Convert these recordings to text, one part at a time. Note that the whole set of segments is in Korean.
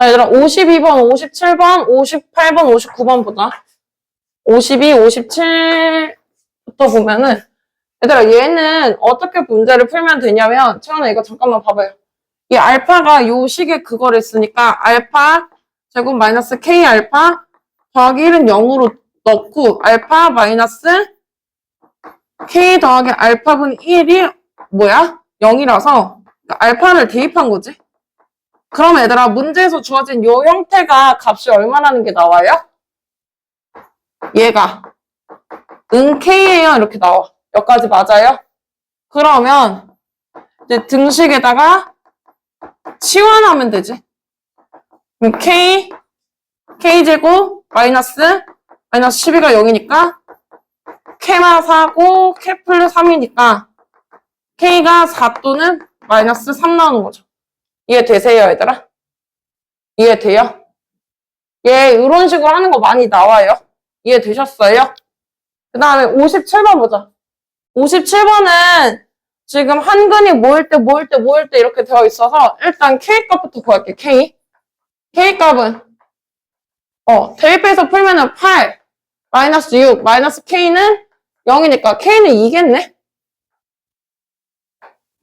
자, 얘들아, 52번, 57번, 58번, 59번 보자. 52, 57부터 보면은, 얘들아, 얘는 어떻게 문제를 풀면 되냐면, 채원아, 이거 잠깐만 봐봐요. 이 알파가 요 식의 그거를 했으니까, 알파 제곱 마이너스 k 알파 더하기 1은 0으로 넣고, 알파 마이너스 k 더하기 알파분 1이 뭐야? 0이라서, 알파를 대입한 거지. 그럼 얘들아 문제에서 주어진 요 형태가 값이 얼마라는 게 나와요? 얘가. 은 k예요. 이렇게 나와. 여기까지 맞아요? 그러면 이제 등식에다가 치환하면 되지. 그럼 k k제곱 마이너스 마이너스 12가 0이니까 k만 4고 k 플러스 3이니까 k가 4 또는 마이너스 3 나오는 거죠 이해되세요, 얘들아? 이해돼요? 얘 이런 식으로 하는 거 많이 나와요. 이해되셨어요? 그 다음에 57번 보자. 57번은 지금 한근이 모일 때, 모일 때, 모일 때 이렇게 되어 있어서 일단 K값부터 구할게, K. K값은 어, 대입해서 풀면 은 8, 마이너스 6, 마이너스 K는 0이니까 K는 2겠네?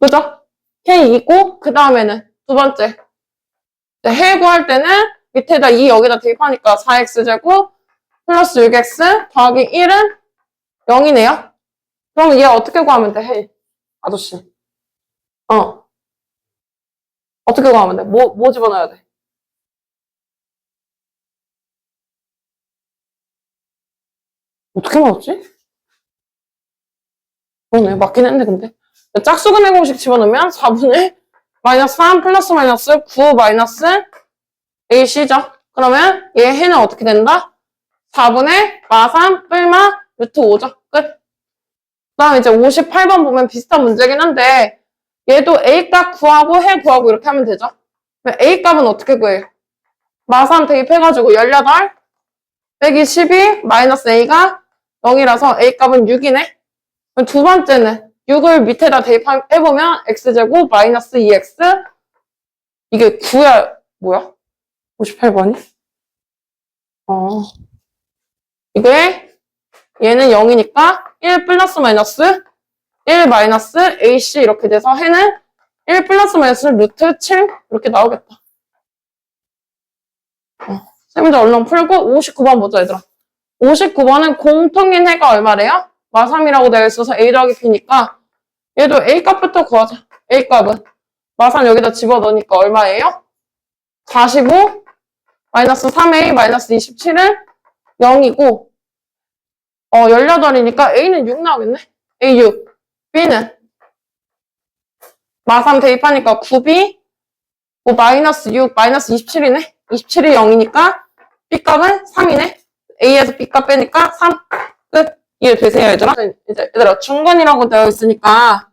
그죠? K 2고, 그 다음에는 두 번째. 네, 해 구할 때는 밑에다 2 여기다 대입하니까 4x제곱 플러스 6x 더하기 1은 0이네요. 그럼 얘 어떻게 구하면 돼? 해. 아저씨. 어. 어떻게 구하면 돼? 뭐, 뭐 집어넣어야 돼? 어떻게 맞았지? 그러네. 맞긴 했네, 근데. 짝수근의 공식 집어넣으면 4분의 마이너스 3 플러스 마이너스 9 마이너스 AC죠. 그러면 얘 해는 어떻게 된다? 4분의 마3 뿔마 루트 5죠. 끝. 그 다음 이제 58번 보면 비슷한 문제긴 한데 얘도 A값 구하고 해 구하고 이렇게 하면 되죠. A값은 어떻게 구해요? 마3 대입해가지고 18 빼기 12 마이너스 A가 0이라서 A값은 6이네. 그럼 두 번째는 6을 밑에다 대입해보면 x제곱 마이너스 2x 이게 9야 뭐야? 58번이? 어 이게 얘는 0이니까 1 플러스 마이너스 1 마이너스 ac 이렇게 돼서 해는 1 플러스 마이너스 루트 7 이렇게 나오겠다. 어, 쌤들 얼른 풀고 59번 보자 얘들아. 59번은 공통인 해가 얼마래요? 마3이라고 되어 있어서 A 더하기 B니까 얘도 A 값부터 구하자. A 값은 마3 여기다 집어넣으니까 얼마예요? 45 마이너스 3A 마이너스 27은 0이고 어 18이니까 A는 6 나오겠네. A 6 B는 마3 대입하니까 9B 뭐 마이너스 6 마이너스 27이네. 27이 0이니까 B 값은 3이네. A에서 B 값 빼니까 3 끝. 이해 되세요, 얘들아? 이제 얘들아 중간이라고 되어 있으니까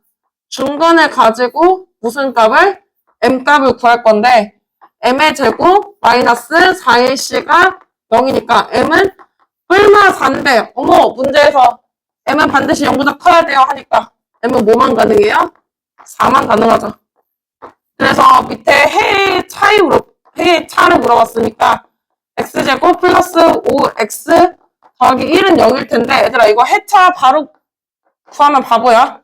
중간을 가지고 무슨 값을 m 값을 구할 건데 m의 제곱 마이너스 4ac가 0이니까 m은 뿔마 4인데 어머 문제에서 m은 반드시 0보다 커야 돼요 하니까 m은 뭐만 가능해요? 4만 가능하죠. 그래서 밑에 해의 차이 물어 해의 차를 물어봤으니까 x제곱 플러스 5x 더하기 1은 0일 텐데 얘들아 이거 해차 바로 구하면 바보야.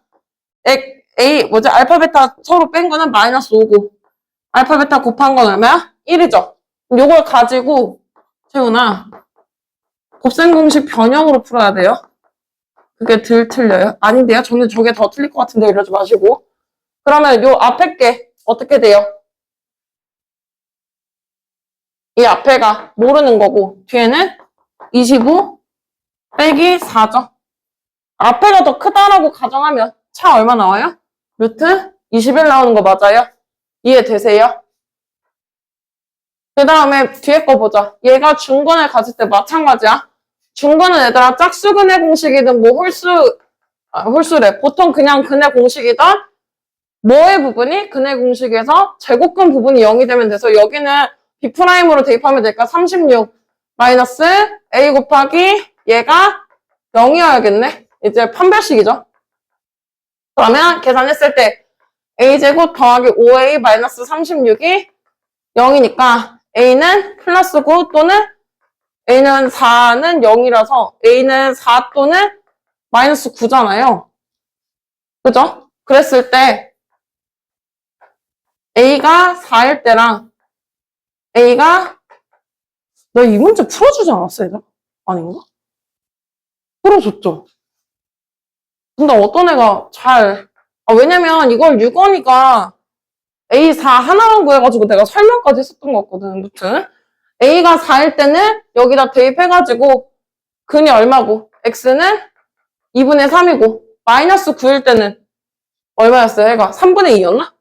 엑, A 뭐지 알파 베타 서로 뺀 거는 마이너스 5고 알파 베타 곱한 건 얼마야? 1이죠. 요걸 가지고 채훈아 곱셈 공식 변형으로 풀어야 돼요. 그게 덜 틀려요? 아닌데요? 저는 저게 더 틀릴 것 같은데 이러지 마시고 그러면 요 앞에 게 어떻게 돼요? 이 앞에가 모르는 거고 뒤에는 25 빼기 4죠. 앞에가 더 크다라고 가정하면 차 얼마 나와요? 루트 21 나오는 거 맞아요? 이해되세요? 그 다음에 뒤에 거 보자. 얘가 중건을 가질 때 마찬가지야. 중건은 얘들아 짝수근의 공식이든 뭐 홀수, 아, 홀수래. 보통 그냥 근의 공식이든 뭐의 부분이 근의 공식에서 제곱근 부분이 0이 되면 돼서 여기는 B'으로 대입하면 될까? 36 마이너스 A 곱하기 얘가 0이어야겠네. 이제 판별식이죠. 그러면 계산했을 때 a제곱 더하기 5a 마이너스 36이 0이니까 A는 플러스 9 또는 A는 4는 0이라서 A는 4 또는 마이너스 9잖아요. 그죠? 그랬을 때 A가 4일 때랑 A가 나 이 문제 풀어주지 않았어, 얘들아? 아닌가? 풀어줬죠. 근데 어떤 애가 잘, 아, 왜냐면 이걸 6원이가 A4 하나만 구해가지고 내가 설명까지 했었던 것 같거든, 무튼. A가 4일 때는 여기다 대입해가지고 근이 얼마고, X는 2분의 3이고, 마이너스 9일 때는 얼마였어요, 얘가? 3분의 2였나?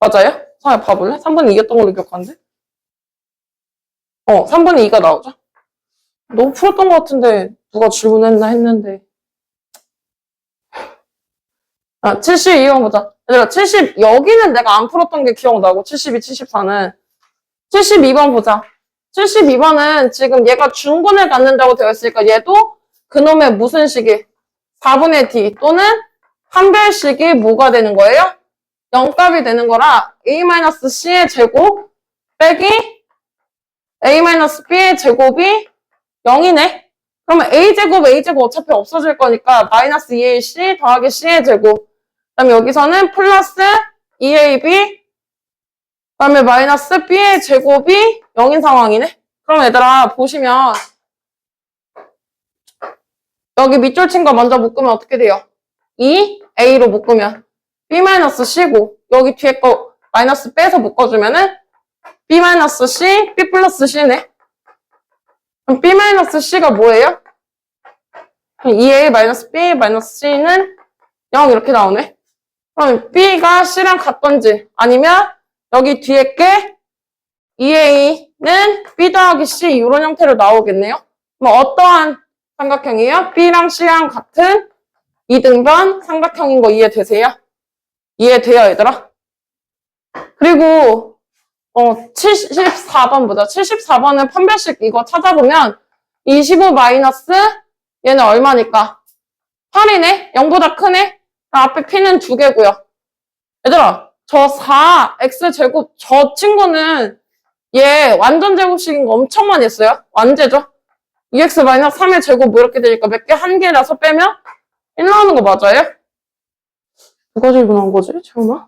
맞아요? 사야 봐볼래? 3분의 2였던 걸로 기억하는데? 어, 3분의 2가 나오죠? 너무 풀었던 것 같은데, 누가 질문했나 했는데. 아, 72번 보자. 얘들아, 70, 여기는 내가 안 풀었던 게 기억나고, 72, 74는. 72번 보자. 72번은 지금 얘가 중근을 갖는다고 되어 있으니까 얘도 그놈의 무슨 식이 4분의 d 또는 한별식이 뭐가 되는 거예요? 0값이 되는 거라 a-c의 제곱 빼기 a-b의 제곱이 0이네. 그러면 a제곱, a제곱 어차피 없어질 거니까 마이너스 2ac 더하기 c의 제곱. 그 다음에 여기서는 플러스 2ab 그 다음에 마이너스 b의 제곱이 0인 상황이네. 그럼 얘들아 보시면 여기 밑줄 친 거 먼저 묶으면 어떻게 돼요? 2a로 묶으면 b-c고 여기 뒤에 거 마이너스 빼서 묶어주면은 b-c, b 플러스 c네. 그럼 b-c가 뭐예요? 2a 마이너스 b 마이너스 c는 0 이렇게 나오네. 그럼 b가 c랑 같던지 아니면 여기 뒤에 게 2a는 b 더하기 c 이런 형태로 나오겠네요. 그럼 어떠한 삼각형이에요? b랑 c랑 같은 이등변 삼각형인 거 이해되세요? 이해돼요, 얘들아? 그리고 어 74번 보자. 74번은 판별식 이거 찾아보면 25 마이너스 얘는 얼마니까? 8이네? 0보다 크네? 앞에 p는 두 개고요. 얘들아, 저 4, x제곱, 저 친구는 얘 완전 제곱식인 거 엄청 많이 했어요. 완제죠? 2x 마이너스 3의 제곱 뭐 이렇게 되니까 몇 개 한 개라서 빼면 1 나오는 거 맞아요? 누가 질문한 거지? 잠깐만.